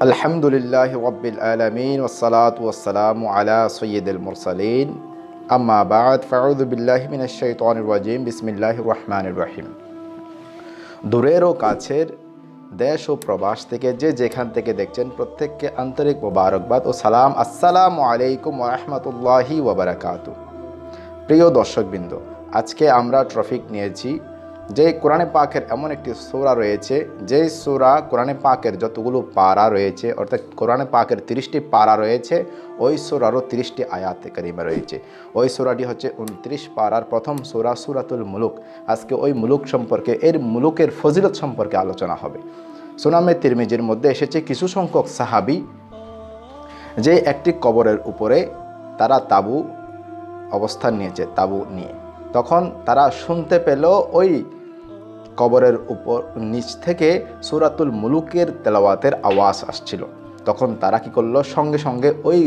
আলহামদুলিল্লাহ রব্বিল আলমিন ওসালাত ওসালাম আলা সৈয়দুল মুরসালিন আম্মা বাদ ফাউদু বিল্লাহ মিনাশ শাইতানির রাজিম বিসমিল্লাহির রহমানির রহিম দূরের ও কাছের দেশ ও প্রবাস থেকে যে যেখান থেকে দেখছেন প্রত্যেককে আন্তরিক মোবারকবাদ ও সালাম। আসসালামু আলাইকুম আহমতুল্লাহি ওবরাকাতু প্রিয় দর্শকবৃন্দ, আজকে আমরা ট্রফিক নিয়েছি যে কোরআনে পাকের এমন একটি সোরা রয়েছে যে সোরা কোরআনে পাকের যতগুলো পারা রয়েছে, অর্থাৎ কোরআনে পাকের তিরিশটি পারা রয়েছে, ওই সোরারও তিরিশটি আয়াতে কারিমা রয়েছে। ওই সোরাটি হচ্ছে উনত্রিশ পারার প্রথম সোরা সুরাতুল মুলুক। আজকে ওই মুলুক সম্পর্কে, এর মুলুকের ফজিলত সম্পর্কে আলোচনা হবে। সোনামে তিরমিজির মধ্যে এসেছে কিছু সংখ্যক সাহাবি, যে একটি কবরের উপরে তারা তাবু অবস্থান নিয়েছে, তাবু নিয়ে। তখন তারা শুনতে পেল ওই কবরের উপর নিচ থেকে সুরাতুল মুলুকের তেলাওয়াতের আওয়াজ আসছিল। তখন তারা কি করল? সঙ্গে সঙ্গে ওই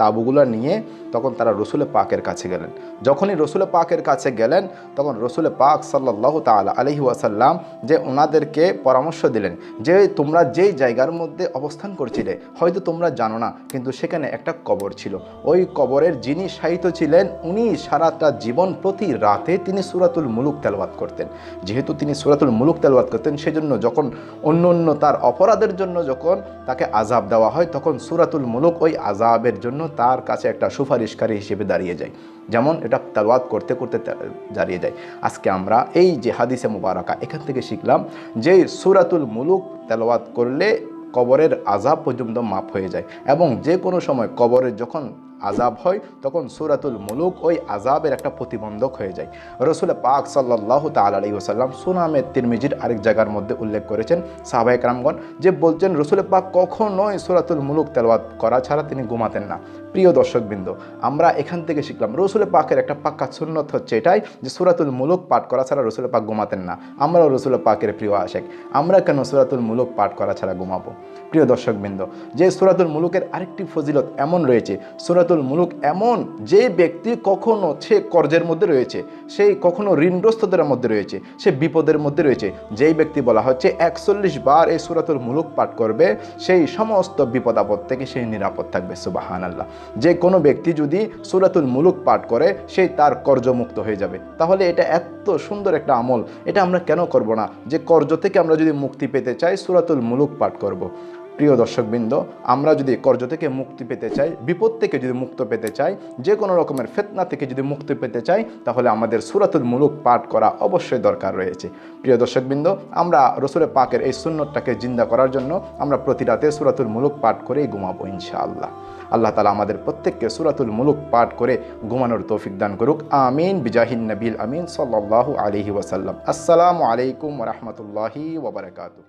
তাবুগুলো নিয়ে তখন তারা রসুলে পাকের কাছে গেলেন। যখনই রসুলে পাকের কাছে গেলেন, তখন রসুলে পাক সাল্লাহ তালা আলহি ওয়াসাল্লাম যে ওনাদেরকে পরামর্শ দিলেন যে, তোমরা যেই জায়গার মধ্যে অবস্থান করছিলে, হয়তো তোমরা জানো না, কিন্তু সেখানে একটা কবর ছিল। ওই কবরের যিনি সাহিত্য ছিলেন, উনি সারাটা জীবন প্রতি রাতে তিনি সুরাতুল মুলুক তেলবাদ করতেন। যেহেতু তিনি সুরাতুল মুলুক তেলবাদ করতেন, সেজন্য যখন অন্য অন্য তার অপরাধের জন্য যখন তাকে আজাব দেওয়া হয়, তখন সুরাতুল মুলুক ওই আজাবের জন্য তার কাছে একটা সুপারিশকারী হিসেবে দাঁড়িয়ে যায়। যেমন এটা তালওয়াত করতে করতে দাঁড়িয়ে যায়। আজকে আমরা এই যে হাদিসে মুবারাকা, এখান থেকে শিখলাম যে সুরাতুল মুলুক তেলাওয়াত করলে কবরের আজাব পর্যন্ত মাপ হয়ে যায় এবং যে কোনো সময় কবরের যখন আজাব হয়, তখন সুরাতুল মুলুক ওই আজাবের একটা প্রতিবন্ধক হয়ে যায়। রসুল পাক সাল্লাহ তালি ওসাল্লাম সুনামে তিরমিজির আরেক জায়গার মধ্যে উল্লেখ করেছেন সাহাবাহিক রামগণ যে বলছেন, রসুল পাক কখনোই সুরাতুল মুলুক তেলওয়াত করা ছাড়া তিনি ঘুমাতেন না। প্রিয় দর্শকবৃন্দ, আমরা এখান থেকে শিখলাম, রসুল পাকের একটা পাক্কা সুন্নত হচ্ছে এটাই যে সুরাতুল মুলুক পাঠ করা ছাড়া রসুল পাক ঘুমাতেন না। আমরাও রসুল পাকের প্রিয় আশেক, আমরা কেন সুরাতুল মুলুক পাঠ করা ছাড়া ঘুমাবো? প্রিয় দর্শকবৃন্দ, যে সুরাতুল মুলুকের আরেকটি ফজিলত এমন রয়েছে সুরাতুল মুলুক এমন যে ব্যক্তি কখনো সে কর্জের মধ্যে রয়েছে সেই কখনো ঋণগ্রস্তদের মধ্যে রয়েছে, সে বিপদের মধ্যে রয়েছে। যেই ব্যক্তি বলা হচ্ছে একচল্লিশ বার এই সুরাতুল মুলুক পাঠ করবে, সেই সমস্ত বিপদ আপদ থেকে সেই নিরাপদ থাকবে সুবাহান আল্লাহ যে কোনো ব্যক্তি যদি সুরাতুল মুলুক পাঠ করে সেই তার কর্জমুক্ত হয়ে যাবে। তাহলে এটা এত সুন্দর একটা আমল। এটা আমরা কেন করব না? যে কর্জ থেকে আমরা যদি মুক্তি পেতে চাই, সুরাতুল মুলুক পাঠ করব। প্রিয় দর্শকবৃন্দ, আমরা যদি কর্জ থেকে মুক্তি পেতে চাই, বিপদ থেকে যদি মুক্ত পেতে চাই, যে কোনো রকমের ফেতনা থেকে যদি মুক্তি পেতে চাই, তাহলে আমাদের সুরাতুল মুলুক পাঠ করা অবশ্যই দরকার রয়েছে। প্রিয় দর্শকবৃন্দ, আমরা রসুলের পাকের এই সুন্নতটাকে জিন্দা করার জন্য আমরা প্রতি রাতে সুরাতুল মুলুক পাঠ করেই ঘুমাবো ইনশাআল্লাহ। আল্লাহ তালা আমাদের প্রত্যেককে সুরাতুল মুলুক পাঠ করে ঘুমানোর তৌফিক দান করুক। আমিন, বিজাহিন নবিল আমিন সাল্লাল্লাহু আলহি ওয়াসাল্লাম। আসসালামু আলাইকুম রহমতুল্লাহি ওবরাকাতু